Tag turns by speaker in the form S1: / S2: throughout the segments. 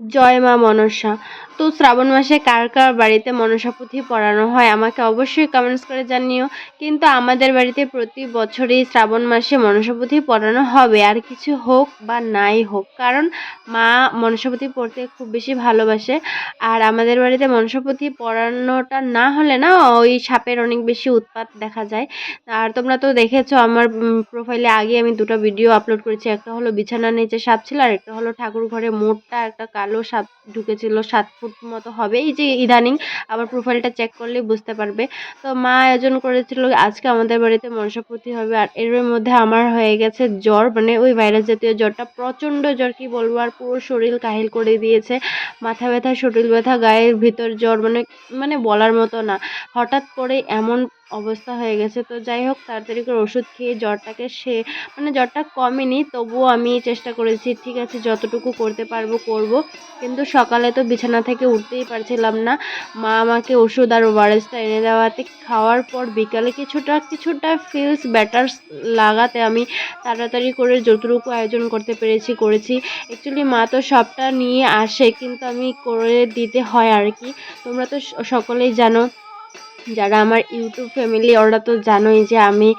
S1: জয় মা মনসা। তো শ্রাবণ মাসে কার কার বাড়িতে মনসা পুঁথি পড়ানো হয় আমাকে অবশ্যই কমেন্টস করে জানিও। কিন্তু আমাদের বাড়িতে প্রতি বছরই শ্রাবণ মাসে মনসা পুঁথি পড়ানো হবে। আর কিছু হোক বা নাই হোক, কারণ মা মনসা পুঁথি পড়তে খুব বেশি ভালোবাসে। আর আমাদের বাড়িতে মনসা পুঁথি পড়ানোটা না হলে না ওই সাপের অনেক বেশি উৎপাত দেখা যায়। আর তোমরা তো দেখেছ আমার প্রোফাইলে আগে আমি দুটো ভিডিও আপলোড করেছি। একটা হলো বিছানার নিচে সাপ ছিল, আর একটা হলো ঠাকুর ঘরে মোড়টা একটা কালো সাপ ঢুকেছিল সাত ফুট মতো হবে। এই যে ইদানিং আবার প্রোফাইলটা চেক করলে বুঝতে পারবে। তো মা আয়োজন করেছিল আজকে আমাদের বাড়িতে মনসাপূর্তি হবে আর এর মধ্যে আমার হয়ে গেছে জ্বর মানে ওই ভাইরাস জাতীয় জ্বরটা। প্রচণ্ড জ্বর, কি বলব? আর পুরো শরীর কাহিল করে দিয়েছে। মাথা ব্যথা, শরীর ব্যথা, গায়ের ভিতর জ্বর মানে মানে বলার মতো না। হঠাৎ করে এমন অবস্থা হয়ে গেছে। তো যাই হোক, তাড়াতাড়ি করে ওষুধ খেয়ে জ্বরটাকে সে মানে জ্বরটা কমেনি, তবুও আমি চেষ্টা করেছি, ঠিক আছে, যতটুকু করতে পারব করব। কিন্তু সকালে তো বিছানা থেকে উঠতেই পারছিলাম না। মা আমাকে ওষুধ আর ওয়ারেসটা এনে দেওয়াতে, খাওয়ার পর বিকালে কিছুটা কিছুটা ফিলস ব্যাটার লাগাতে আমি তাড়াতাড়ি করে যতটুকু আয়োজন করতে পেরেছি, করেছি। অ্যাকচুয়ালি মা তো সবটা নিয়ে আসে, কিন্তু আমি করে দিতে হয় আর কি। তোমরা তো সকলেই জানো যারা আমার ইউটিউব ফ্যামিলি, ওরা তো জানোই যে আমি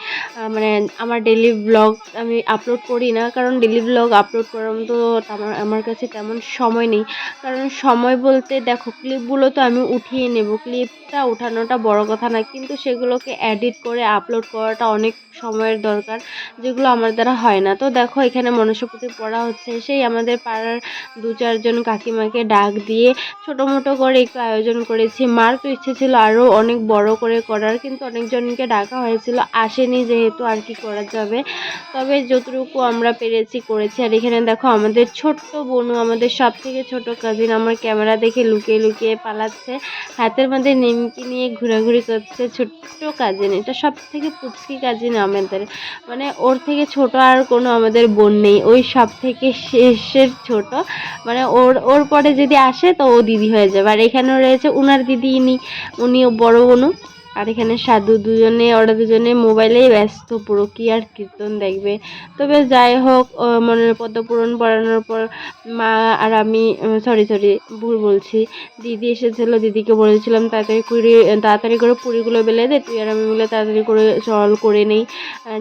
S1: মানে আমার ডেলি ব্লগ আমি আপলোড করি না। কারণ ডেলি ব্লগ আপলোড করার মতো আমার আমার কাছে তেমন সময় নেই। কারণ সময় বলতে দেখো ক্লিপগুলো তো আমি উঠিয়ে নেব। ক্লিপটা ওঠানোটা বড় কথা না, কিন্তু সেগুলোকে এডিট করে আপলোড করাটা অনেক সময়ের দরকার, যেগুলো আমার দ্বারা হয় না। তো দেখো, এখানে মনসাপতি পড়া হচ্ছে। সেই আমাদের পাড়ার দু চারজন কাকিমাকে ডাক দিয়ে ছোটো মোটো করে একটু আয়োজন করেছি। মার তো ইচ্ছে ছিল আরও অনেক বড় করে করার, কিন্তু অনেকজনকে ডাকা হয়েছিল। আসেনি যেহেতু আর কি করা যাবে। তবে যতটুকু আমরা পেরেছি করেছি। আর এখানে দেখো, আমাদের ছোট্ট বোনু, আমাদের সব থেকে ছোটো কাজিন আমার ক্যামেরা দেখে লুকিয়ে লুকিয়ে পালাচ্ছে। হাতের মধ্যে নিমকি নিয়ে ঘোরাঘুরি করছে ছোট্ট কাজিন এটা সব থেকে পুচকি কাজিন আমাদের। মানে ওর থেকে ছোট আর কোনো আমাদের বোন নেই। ওই সব থেকে শেষের ছোট। মানে ওর ওর পরে যদি আসে তো ও দিদি হয়ে যাবে। আর এখানেও রয়েছে উনার দিদি ইনি উনিও বড় বোনু। আর এখানে সাধু দুজনে, ওরা দুজনে মোবাইলেই ব্যস্ত, পুরো কি আর কীর্তন দেখবে। তবে যাই হোক মনের পদ্ম পূরণ পড়ানোর পর মা আর আমি সরি সরি ভুল বলছি। দিদি এসেছিল, দিদিকে বলেছিলাম তাড়াতাড়ি কুড়ি, তাড়াতাড়ি করে পুরীগুলো বেলে দে, তুই আর আমি মিলে তাড়াতাড়ি করে সল করে নেই।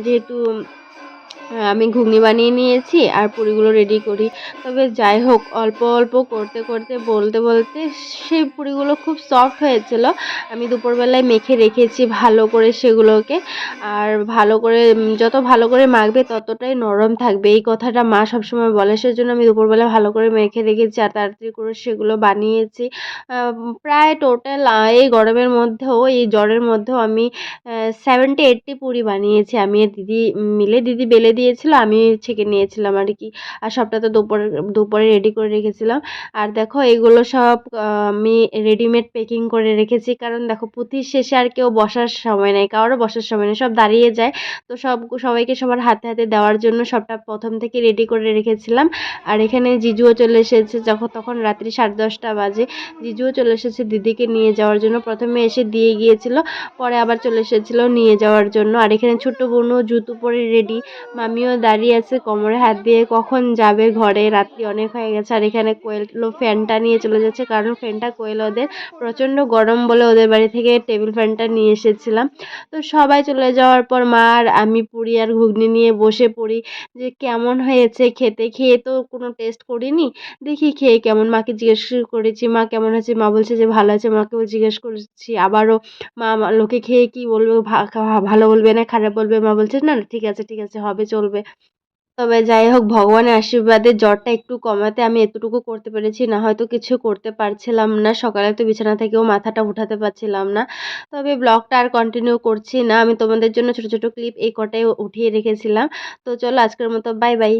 S1: যেহেতু আমি ঘুগনি বানিয়ে নিয়েছি আর পুরিগুলো রেডি করি। তবে যাই হোক, অল্প অল্প করতে করতে, বলতে বলতে সেই পুরিগুলো খুব সফট হয়েছিল। আমি দুপুরবেলায় মেখে রেখেছি ভালো করে সেগুলোকে। আর ভালো করে যত ভালো করে মাখবে ততটাই নরম থাকবে। এই কথাটা মা সবসময় বলে, সেজন্য আমি দুপুরবেলা ভালো করে মেখে রেখেছি আর তাড়াতাড়ি করে সেগুলো বানিয়েছি। প্রায় টোটাল এই গরমের মধ্যেও, এই জ্বরের মধ্যেও আমি সেভেন্টি এইটটি পুরি বানিয়েছি। আমি দিদি মিলে দিদি বেলে দিয়েছিল, আমি ছেঁকে নিয়েছিলাম আর কি আর সবটা তো দুপুরে দুপুরে রেডি করে রেখেছিলাম। আর দেখো, এগুলো সব আমি রেডিমেড প্যাকিং করে রেখেছি। কারণ দেখো পুঁথির শেষে আর কেউ বসার সময় নেই কারোর বসার সময় নেই, সব দাঁড়িয়ে যায়। তো সব সবাইকে সবার হাতে হাতে দেওয়ার জন্য সবটা প্রথম থেকে রেডি করে রেখেছিলাম। আর এখানে জিজুও চলে এসেছে, যখন, তখন রাত্রি সাড়ে দশটা বাজে। জিজুও চলে এসেছে দিদিকে নিয়ে যাওয়ার জন্য। প্রথমে এসে দিয়ে গিয়েছিল, পরে আবার চলে এসেছিল নিয়ে যাওয়ার জন্য। আর এখানে ছোট্ট বোনও জুতো পরে রেডি মামিও দাঁড়িয়ে আছে কোমরে হাত দিয়ে, কখন যাবে ঘরে? রাত্রি অনেক হয়ে গেছে আর এখানে কোয়েলও ফ্যানটা নিয়ে চলে যাচ্ছে, কারণ ফ্যানটা কোয়েল ওদের প্রচণ্ড গরম বলে ওদের বাড়ি থেকে টেবিল ফ্যানটা নিয়ে এসেছিলাম। তো সবাই চলে যাওয়ার পর মা আর আমি, পুরি আর ঘুগনি নিয়ে বসে পড়ি যে কেমন হয়েছে, খেতে খেয়ে তো কোনো টেস্ট করিনি, দেখি খেয়ে কেমন। মাকে জিজ্ঞেস করেছি, মা কেমন আছে? মা বলছে যে, ভালো আছে। মাকেও জিজ্ঞেস করেছি, আবারও মা লোকে খেয়ে কি বলবে? ভালো বলবে না, খারাপ বলবে? মা বলছে, না ঠিক আছে ঠিক আছে, হবে চলবে। তবে যাই হোক, ভগবানের আশীর্বাদে জ্বরটা একটু কমাতে আমি এতটুকু করতে পেরেছি, না হয়তো কিছু করতে পারছিলাম না, সকালে তো বিছানা থেকেও মাথাটা উঠাতে পারছিলাম না। তবে ব্লগটা আর কন্টিনিউ করছি না, আমি তোমাদের জন্য ছোট ছোট ক্লিপ এই কটাই উঠিয়ে রেখেছিলাম। তো চলো আজকের মতো বাই বাই